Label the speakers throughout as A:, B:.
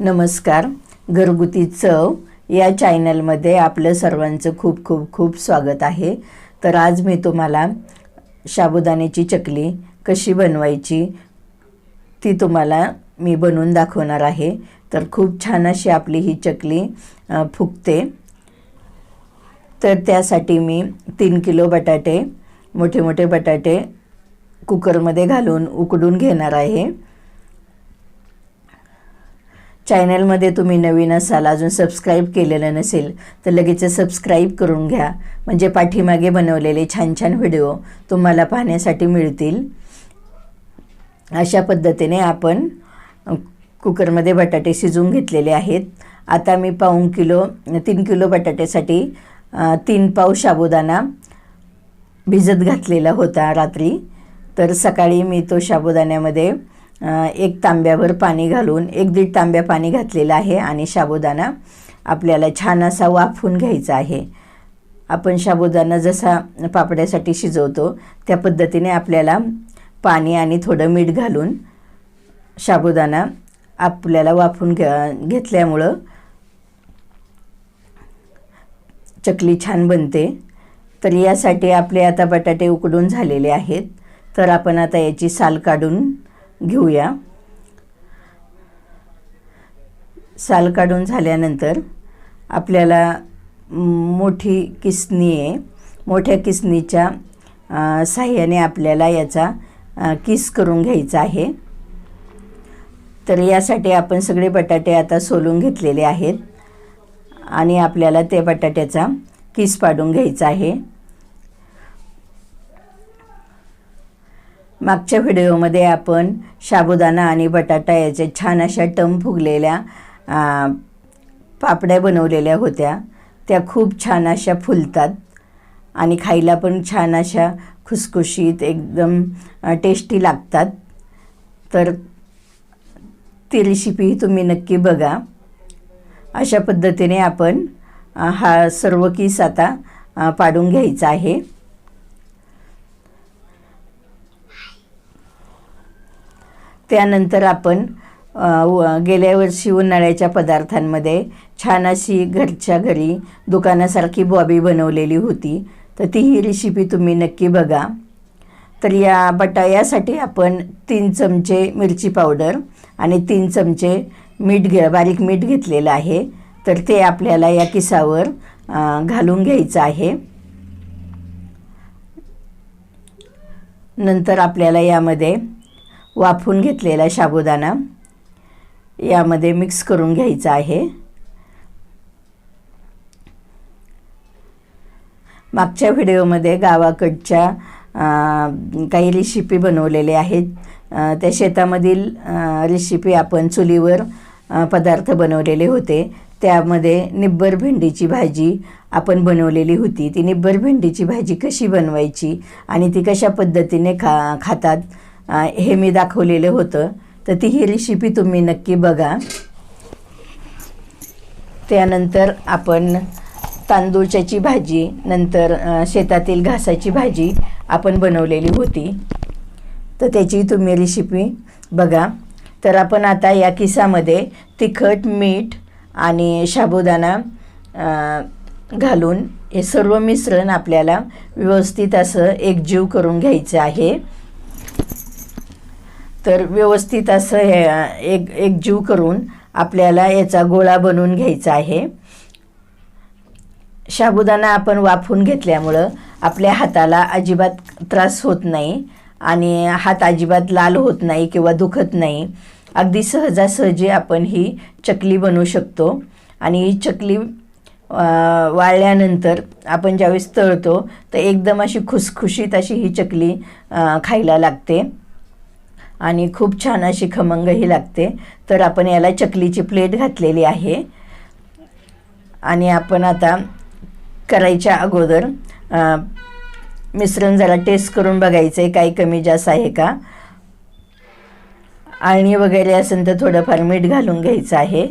A: नमस्कार घरगुती चव या चॅनलमध्ये आपलं सर्वांचं खूप खूप खूप स्वागत आहे. तर आज मी तुम्हाला साबुदाण्याची चकली कशी बनवायची ती तुम्हाला मी बनवून दाखवणार आहे. तर खूप छान अशी आपली ही चकली फुगते. तर त्यासाठी मी तीन किलो बटाटे मोठे मोठे बटाटे कुकरमध्ये घालून उकडून घेणार आहे. चॅनलमध्ये तुम्ही नवीन असाल अजून सबस्क्राईब केलेलं नसेल तर लगेच सबस्क्राईब करून घ्या. म्हणजे पाठीमागे बनवलेले छान छान व्हिडिओ तुम्हाला पाहण्यासाठी मिळतील. अशा पद्धतीने आपण कुकरमध्ये बटाटे शिजवून घेतलेले आहेत. आता मी पाऊण किलो तीन किलो बटाट्यासाठी तीन पाव साबुदाणा भिजत घातलेला होता रात्री. तर सकाळी मी तो साबुदाण्यामध्ये एक तांब्याभर पाणी घालून एक दीड तांब्या पाणी घातलेलं आहे आणि साबुदाणा आपल्याला छान असा वाफून घ्यायचा आहे. आपण साबुदाणा जसा पापड्यासाठी शिजवतो त्या पद्धतीने आपल्याला पाणी आणि थोडं मीठ घालून साबुदाणा आपल्याला वाफून घ्या घेतल्यामुळं चकली छान बनते. तर यासाठी आपले आता बटाटे उकडून झालेले आहेत. तर आपण आता याची साल काढून घेऊया. साल काढून झाल्यानंतर आपल्याला मोठी किसणी आहे. मोठ्या किसणीच्या साह्याने आपल्याला याचा किस करून घ्यायचा आहे. तर यासाठी आपण सगळे बटाटे आता सोलून घेतलेले आहेत आणि आपल्याला ते बटाट्याचा किस पाडून घ्यायचा आहे. मागच्या व्हिडिओमध्ये आपण साबुदाणा आणि बटाटा याच्या छान अशा टम फुगलेल्या पापड्या बनवलेल्या होत्या. त्या खूप छान अशा फुलतात आणि खायला पण छान अशा खुसखुशीत एकदम टेस्टी लागतात. तर ती रेसिपी तुम्ही नक्की बघा. अशा पद्धतीने आपण हा सर्व किस आता पाडून घ्यायचा आहे. त्यानंतर आपण व- गेल्या वर्षी उन्हाळ्याच्या पदार्थांमध्ये छान अशी घरच्या घरी दुकानासारखी बॉबी बनवलेली होती. तर ती ही रेसिपी तुम्ही नक्की बघा. तर या बटा यासाठी आपण तीन चमचे मिरची पावडर आणि तीन चमचे मीठ घे बारीक मीठ घेतलेलं आहे. तर ते आपल्याला या किसावर घालून घ्यायचं आहे. नंतर आपल्याला यामध्ये वाफून घेतलेला साबुदाणा यामध्ये मिक्स करून घ्यायचा आहे. मागच्या व्हिडिओमध्ये गावाकडच्या काही रेसिपी बनवलेल्या आहेत. त्या शेतामधील रेसिपी आपण चुलीवर पदार्थ बनवलेले होते. त्यामध्ये निब्बर भेंडीची भाजी आपण बनवलेली होती. ती निब्बर भेंडीची भाजी कशी बनवायची आणि ती कशा पद्धतीने खा खातात? हे मी दाखवलेलं होतं. तर ती ही रेसिपी तुम्ही नक्की बघा. त्यानंतर आपण तांदूळच्याची भाजी नंतर शेतातील घासाची भाजी आपण बनवलेली होती. तर त्याची तुम्ही रेसिपी बघा. तर आपण आता या किसामध्ये तिखट मीठ आणि साबुदाणा घालून हे सर्व मिश्रण आपल्याला व्यवस्थित असं एकजीव करून घ्यायचं आहे. तर व्यवस्थित असं हे एक एकजीव करून आपल्याला याचा गोळा बनवून घ्यायचा आहे. साबुदाणा आपण वाफवून घेतल्यामुळं आपल्या हाताला अजिबात त्रास होत नाही आणि हात अजिबात लाल होत नाही किंवा दुखत नाही. अगदी सहजासहजी आपण ही चकली बनवू शकतो आणि ही चकली वाळल्यानंतर आपण ज्यावेळेस तळतो तर एकदम अशी खुसखुशीत अशी ही चकली खायला लागते. आणि खूप छान अशी खमंगही लागते. तर आपण याला चकलीची प्लेट घातलेली आहे. आणि आपण आता करायच्या अगोदर मिश्रण जरा टेस्ट करून बघायचं आहे काही कमी जास्त आहे का? आळणी वगैरे असेल तर थोडंफार मीठ घालून घ्यायचं आहे.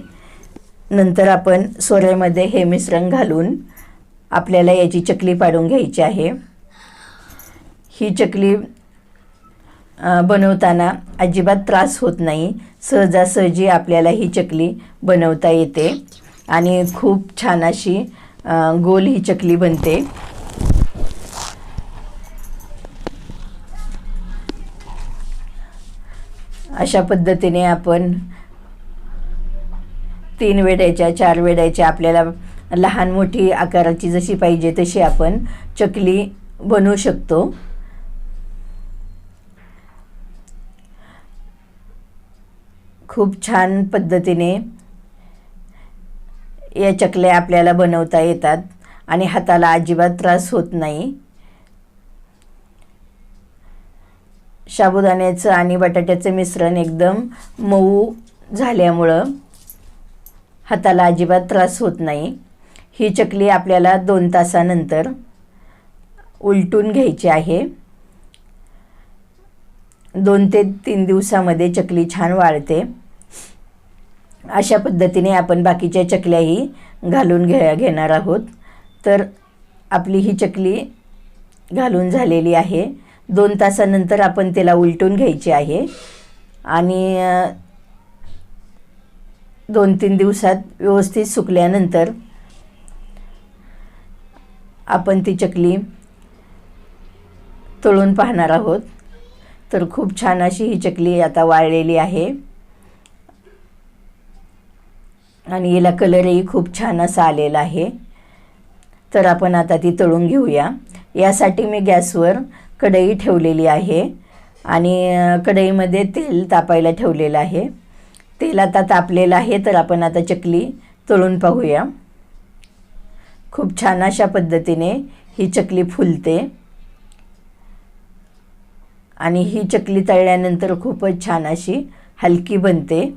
A: नंतर आपण सोऱ्यामध्ये हे मिश्रण घालून आपल्याला याची चकली पाडून घ्यायची आहे. ही चकली बनवताना अजिबात त्रास होत नाही. सहजासहजी आपल्याला ही चकली बनवता येते. आणि खूप छान अशी गोल ही चकली बनते. अशा पद्धतीने आपण तीन वेड्याच्या चार वेड्याच्या आपल्याला लहान मोठी आकाराची जशी पाहिजे तशी आपण चकली बनवू शकतो. खूप छान पद्धतीने या चकल्या आपल्याला बनवता येतात आणि हाताला अजिबात त्रास होत नाही. साबुदाण्याचं आणि बटाट्याचं मिश्रण एकदम मऊ झाल्यामुळं हाताला अजिबात त्रास होत नाही. ही चकली आपल्याला दोन तासानंतर उलटून घ्यायची आहे. दोन ते तीन दिवसामध्ये चकली छान वाळते. अशा पद्धतीने आपण बाकीच्या चकल्याही घालून घे घेणार आहोत. तर आपली ही चकली घालून झालेली आहे. दोन तासानंतर आपण त्याला उलटून घ्यायची आहे. आणि दोन तीन दिवसात व्यवस्थित सुकल्यानंतर आपण ती चकली तळून पाहणार आहोत. तर खूप छान अशी ही चकली आता वाळलेली आहे. आणि हिला कलरही खूप छान असा आलेला आहे. तर आपण आता ती तळून घेऊया. यासाठी मी गॅसवर कढई ठेवलेली आहे. आणि कढईमध्ये तेल तापायला ठेवलेलं आहे. तेल आता तापलेलं आहे तर आपण आता चकली तळून पाहूया. खूप छान अशा पद्धतीने ही चकली फुलते. आणि ही चकली तळल्यानंतर खूपच छान अशी हलकी बनते.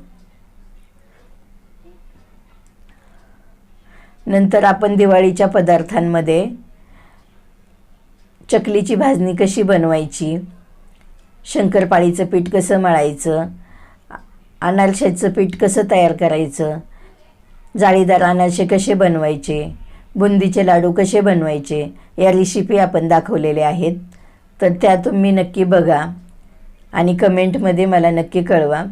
A: नंतर आपण दिवाळीच्या पदार्थांमध्ये चकलीची भाजणी कशी बनवायची? शंकरपाळीचं पीठ कसं मळायचं? अनारशाचं पीठ कसं तयार करायचं? जाळीदार अनारसे कसे बनवायचे? बुंदीचे लाडू कसे बनवायचे? या रेसिपी आपण दाखवलेल्या आहेत. तर त्या तुम्ही नक्की बघा आणि कमेंटमध्ये मला नक्की कळवा.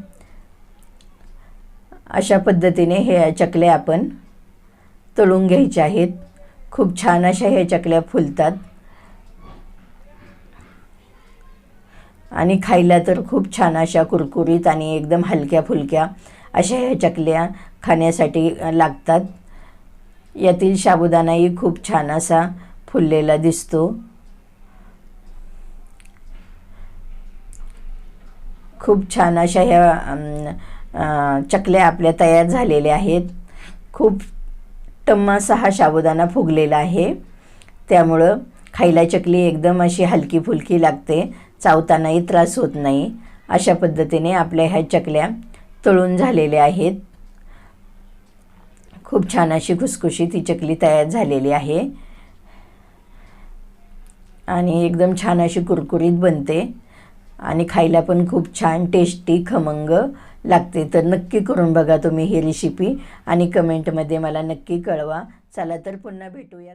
A: अशा पद्धतीने हे चकल्या आपण तळून घ्यायच्या आहेत. खूप छान अशा ह्या चकल्या फुलतात. आणि खायला तर खूप छान अशा कुरकुरीत आणि एकदम हलक्या फुलक्या अशा ह्या चकल्या खाण्यासाठी लागतात. यातील साबुदाणाही खूप छान असा फुललेला दिसतो. खूप छान अशा ह्या चकल्या आपल्या तयार झालेल्या आहेत. खूप टम्मासा हा साबुदाणा फुगलेला आहे. त्यामुळं खायला चकली एकदम अशी हलकी फुलकी लागते. चावतानाही त्रास होत नाही. अशा पद्धतीने आपल्या ह्या चकल्या तळून झालेल्या आहेत. खूप छान अशी खुसखुशीत ही चकली तयार झालेली आहे. आणि एकदम छान अशी कुरकुरीत बनते. आणि खायला पण खूप छान टेस्टी खमंग लागते. तर नक्की करून बघा तुम्ही ही रेसिपी आणि कमेंटमध्ये मला नक्की कळवा. चला तर पुन्हा भेटूया.